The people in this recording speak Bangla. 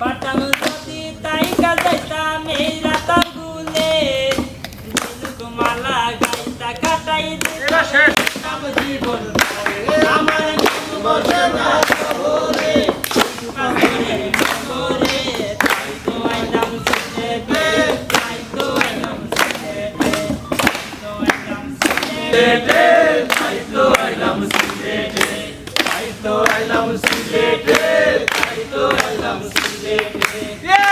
পাঠানো যদি তাই কাজাইতা মেয়েরা তার গুলে মালা গাইতা কাটাই দিতা জীবন আমার বসে না শহরে পাথরের সিলেটে তাই তো এলাম সিলেটে